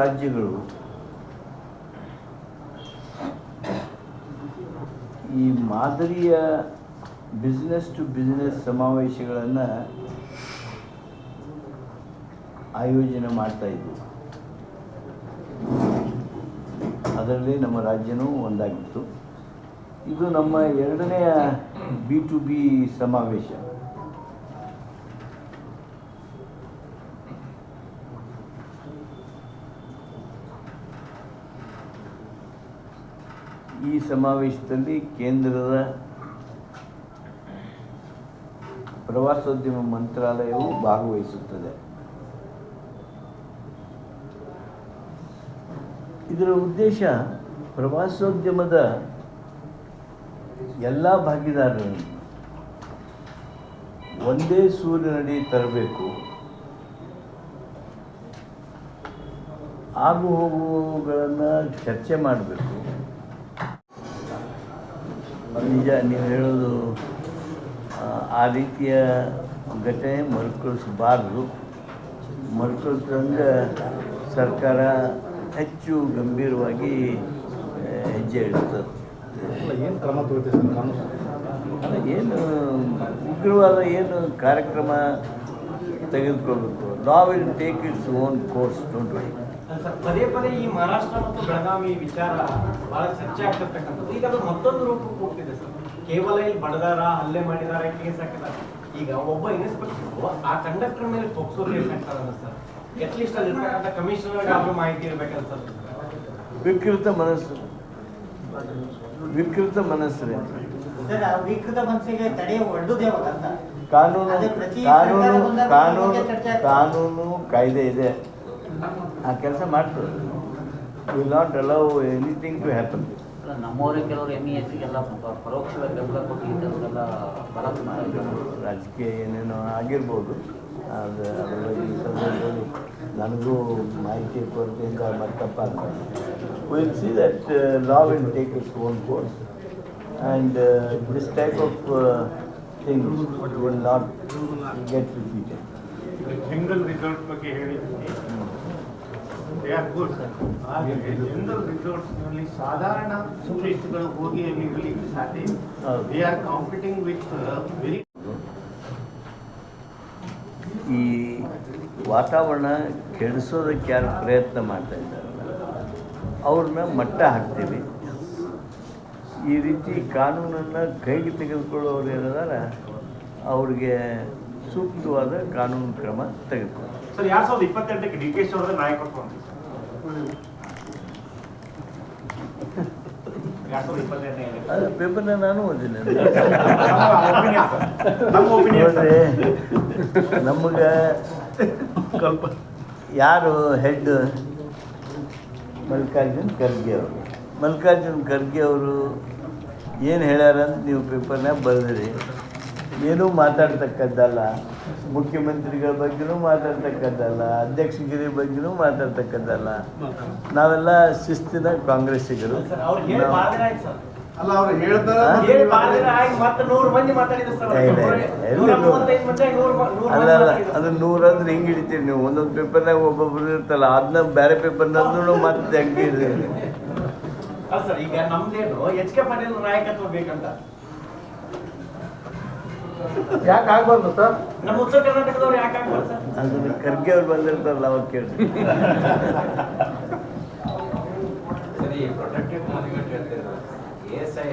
ರಾಜ್ಯಗಳು ಈ ಮಾದರಿಯ ಬಿಸ್ನೆಸ್ ಟು ಬಿಸ್ನೆಸ್ ಸಮಾವೇಶಗಳನ್ನು ಆಯೋಜನೆ ಮಾಡ್ತಾ ಇದ್ವು. ಅದರಲ್ಲಿ ನಮ್ಮ ರಾಜ್ಯನೂ ಒಂದಾಗಿತ್ತು. ಇದು ನಮ್ಮ ಎರಡನೆಯ ಬಿ ಟು ಬಿ ಸಮಾವೇಶ. ಈ ಸಮಾವೇಶದಲ್ಲಿ ಕೇಂದ್ರದ ಪ್ರವಾಸೋದ್ಯಮ ಮಂತ್ರಾಲಯವು ಭಾಗವಹಿಸುತ್ತದೆ. ಇದರ ಉದ್ದೇಶ ಪ್ರವಾಸೋದ್ಯಮದ ಎಲ್ಲ ಭಾಗಿದಾರರನ್ನು ಒಂದೇ ಸೂರ್ಯನಡಿ ತರಬೇಕು. ಆಗು ಹೋಗುವಗಳನ್ನು ಚರ್ಚೆ ಮಾಡಬೇಕು. ನಿಜ ನೀವು ಹೇಳೋದು ಆ, ರೀತಿಯ ಘಟನೆ ಮರುಕಳಿಸಬಾರ್ದು ಮರುಕಳಿಸ್ದಂಗೆ ಸರ್ಕಾರ ಹೆಚ್ಚು ಗಂಭೀರವಾಗಿ ಹೆಜ್ಜೆ ಇಡ್ತದೆ ಏನು ಕ್ರಮ ಏನು ಉಗ್ರವಾದ ಏನು ಕಾರ್ಯಕ್ರಮ ತೆಗೆದುಕೊಳ್ಬೇಕು law will take its own course don't worry ಪದೇ ಪದೇ ಈ ಮಹಾರಾಷ್ಟ್ರ ಮತ್ತು ಬೆಳಗಾವಿ ವಿಚಾರ ಬಹಳ ಚರ್ಚೆ ಆಗ್ತಿರ್ತಕ್ಕಂಥದ್ದು. ಈಗ ಅದು ಮತ್ತೊಂದು ರೂಪಕ್ಕೆ ಹೋಗ್ತಿದೆ ಸರ್. ಕೇವಲ ಇಲ್ಲಿ ಬಡದಾರ ಹಲ್ಲೆ ಮಾಡಿದಾರ ಕೇಸ್ ಹಾಕಿದಾರ. ಈಗ ಒಬ್ಬ ಇನ್ಸ್ಪೆಕ್ಟರ್ ಆ ಕಂಡಕ್ಟರ್ ಮೇಲೆ ಪೋಕ್ಸೋ ಕೇಸ್ ಹಾಕ್ತಾರಲ್ಲ ಸರ್. ಅಟ್ಲೀಸ್ಟ್ ಅಲ್ಲಿ ಇರ್ತಕ್ಕಂಥ ಕಮಿಷನರ್ಗೆ ಆದ್ರೂ ಮಾಹಿತಿ ಇರ್ಬೇಕಲ್ಲ ಸರ್. ವಿಕೃತ ಮನಸ್ಸು. ವಿಕೃತ ಮನಸ್ಸು ರೀ. ಸರ್ ಆ ವಿಕೃತ ಮನಸ್ಸಿಗೆ ತಡೆ ಒಡ್ಡುದೇ ಅಂತ? ಕಾನೂನು ಕಾನೂನು. ಕಾನೂನು ಕಾಯ್ದೆ ಇದೆ. ಆ ಕೆಲಸ ಮಾಡ್ತದೆ will not allow anything to happen ಅಲ್ಲ, ನಮ್ಮವರೇ ಕೆಲವರು ಎಂ ಇ ಎಸ್ಗೆಲ್ಲ ಪರೋಕ್ಷವಾಗಿ ಬೆಂಬಲ ಮಾಡಿದ್ರು. ರಾಜಕೀಯ ಏನೇನೋ ಆಗಿರ್ಬೋದು. ಅದು ಅದ್ರ ಬಗ್ಗೆ ಈ ಸಂದರ್ಭದಲ್ಲಿ ನನಗೂ ಮಾಹಿತಿ ಕೊರತೆಯಿಂದ ಮತ್ತಪ್ಪ will see that law will take its own course and this type of things will not get repeated result ಬಗ್ಗೆ ಹೇಳಿದ್ದೀನಿ ಜನರಲ್ ರಿಸೋರ್ಟ್ಸ್ನಲ್ಲಿ ಸಾಧಾರಣ ಟೂರಿಸ್ಟ್ಗಳು ಹೋಗಿ ಅಲ್ಲಿ ಇರಲಿಕ್ಕೆ ಸಾಧ್ಯ. They are competing with very ಈ ವಾತಾವರಣ ಕೆಡಿಸೋದಕ್ಕೆ ಯಾರು ಪ್ರಯತ್ನ ಮಾಡ್ತಾ ಇದ್ದಾರಲ್ಲ ಅವ್ರನ್ನ ಮಟ್ಟ ಹಾಕ್ತೀವಿ. ಈ ರೀತಿ ಕಾನೂನನ್ನು ಕೈಗೆ ತೆಗೆದುಕೊಳ್ಳೋರು ಏನಿದಾರ ಅವ್ರಿಗೆ ಸೂಕ್ತವಾದ ಕಾನೂನು ಕ್ರಮ ತೆಗೆದುಕೊಳ್ಳಿ ಸರ್ ಎರಡು ಸಾವಿರದ ಇಪ್ಪತ್ತೆಂಟಕ್ಕೆ ಡಿ ಕೆ ಶಿ ಅವರ ನಾಯಕತ್ವ ಅಂತ ಎರಡ್ ಸಾವಿರದ ಇಪ್ಪತ್ತೆಂಟನೇ ಅದು ಪೇಪರ್ನ ನಾನು ಓದಿಲ್ಲ. ನೋಡ್ರಿ ನಮಗೆ ಸ್ವಲ್ಪ ಯಾರು ಹೆಡ್ ಮಲ್ಲಿಕಾರ್ಜುನ್ ಖರ್ಗೆ ಅವರು. ಮಲ್ಲಿಕಾರ್ಜುನ್ ಖರ್ಗೆ ಅವರು ಏನು ಹೇಳ್ಯಾರ ಅಂತ ನೀವು ಪೇಪರ್ನಾಗ ಬರೆದ್ರಿ. ಏನೂ ಮಾತಾಡ್ತಕ್ಕದ್ದಲ್ಲ. ಮುಖ್ಯಮಂತ್ರಿಗಳ ಬಗ್ಗೆನೂ ಮಾತಾಡ್ತಕ್ಕದ್ದಲ್ಲ. ಅಧ್ಯಕ್ಷಗಿರಿ ಬಗ್ಗೆನೂ ಮಾತಾಡ್ತಕ್ಕದ್ದಲ್ಲ. ನಾವೆಲ್ಲ ಶಿಸ್ತಿನ ಕಾಂಗ್ರೆಸ್ಸಿಗರು. ಅಲ್ಲ ಅದು ನೂರು ಅಂದ್ರೆ ಹಿಂಗೆ ಹಿಡಿತೀರಿ ನೀವು? ಒಂದೊಂದು ಪೇಪರ್ನಾಗ ಒಬ್ಬೊಬ್ರು ಇರ್ತಲ್ಲ ಅದನ್ನ ಬೇರೆ ಪೇಪರ್ನಂದ್ರೂ ಮತ್ತೆ ಹೆಂಗೆ ಸರ್ ಈಗ ನಮ್ದೇನು ಎಚ್ ಕೆ ಪಾಟೀಲ್ ನಾಯಕತ್ವ ಬೇಕಂತ. ಯಾಕೆ ಆಗ್ಬಾರ್ದು ಸರ್? ನಮ್ಮ ಉತ್ತರ ಕರ್ನಾಟಕದವ್ರು ಯಾಕೆ ಆಗ್ಬಾರ್ದು ಸರ್? ಅದನ್ನ ಖರ್ಗೆ ಅವ್ರು ಬಂದಿರ್ತಾರಲ್ಲ ಅವಾಗ ಕೇಳಿ ಸರಿ ಪ್ರೊಟೆಕ್ಟೆಡ್ ಮಾನ್ಯುಮೆಂಟ್ ಹೇಳ್ತಿದ್ರು ಎ ಎಸ್ ಐ